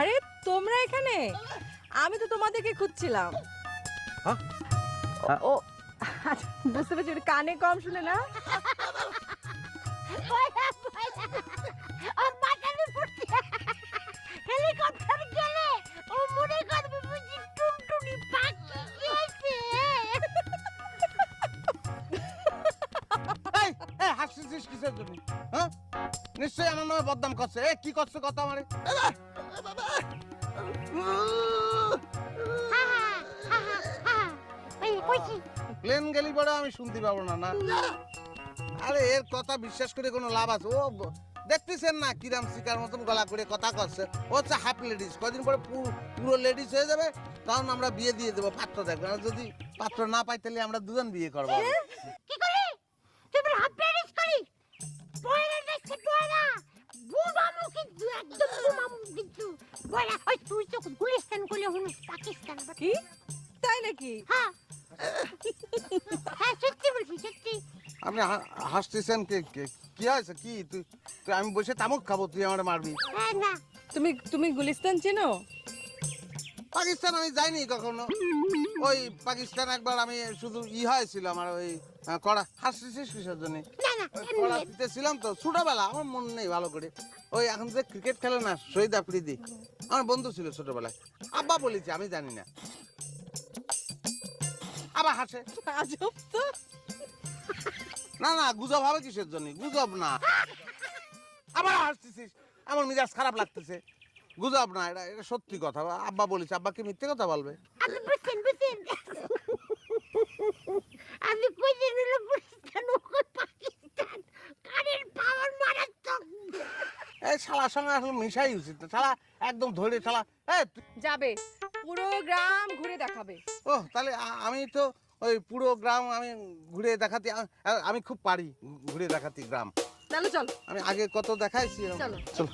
আরে তোমরা এখানে? আমি তো তোমাদেরকে খুঁজছিলাম। হ্যাঁ? ও আচ্ছা, বুঝতে পেরেছি কানে কম শুনে না? হাসছিস কিসের জন্য? হ্যাঁ? নিশ্চয়ই আমার নামে বদনাম করছে। এ কি করছে কথা আমারে? প্লেন গেলি পরে আমি শুনতে পাবো না না? আরে, এর কথা বিশ্বাস করে কোনো লাভ আছে? ও, দেখতেছেন না কিরাম শিকার মতন গলা করে কথা করছে ও হচ্ছে হাফ লেডিস কদিন পরে পুরো লেডিস হয়ে যাবে, তখন আমরা বিয়ে দিয়ে দেবো পাত্র দেখব আর যদি পাত্র না পাই, তাহলে আমরা দুজন বিয়ে করব। পয়লা ওই তুই তো গুলিস্তান গুলি পাকিস্তান কি? তাই নাকি? হ্যাঁ। হ্যাঁ সত্যি বলছি সত্যি। আপনি হাসতেছেন কে কে? কি হয়েছে? কি? তুই তুই আমি বসে তামুক খাব তুই আমার মারবি। হ্যাঁ না। তুমি তুমি গুলিস্তান চেনো? পাকিস্তান আমি যাইনি কখনো। ওই পাকিস্তান একবার আমি শুধু ই হয়েছিল আমার ওই কড়া। হাসতেছিস কিসের জন্য? কড়াতে ছিলাম তো ছোটবেলা আমার মন নেই ভালো করে। ওই এখন যে ক্রিকেট খেলে না শহীদ আফ্রিদি। আমার বন্ধু ছিল ছোটবেলায়। আব্বা বলেছে আমি জানি না। আবার হাসে। আজব তো। না না গুজব হবে কিসের জন্য? গুজব না। আবার হাসতেছিস। আমার মিজাজ খারাপ লাগতেছে। গুজব না এটা এটা সত্যি কথা। আব্বা বলেছে আব্বা কি মিথ্যে কথা বলবে? আপনি বুঝছেন বুঝছেন আপনি কইছেন হলো গুলিস্তান ও কই পাকিস্তান কানের পাওয়ার মারাত্মক এই শালার সঙ্গে আসলে মিশাই উচিত না। শালা একদম ধরে শালা হ্যাঁ যাবে। পুরো গ্রাম ঘুরে দেখাবে। ও তাহলে আমি তো ওই পুরো গ্রাম আমি ঘুরে দেখাতে আমি খুব পারি ঘুরে দেখাতে গ্রাম। চলো চল। আমি আগে কত দেখাইছি? চলো। চলো।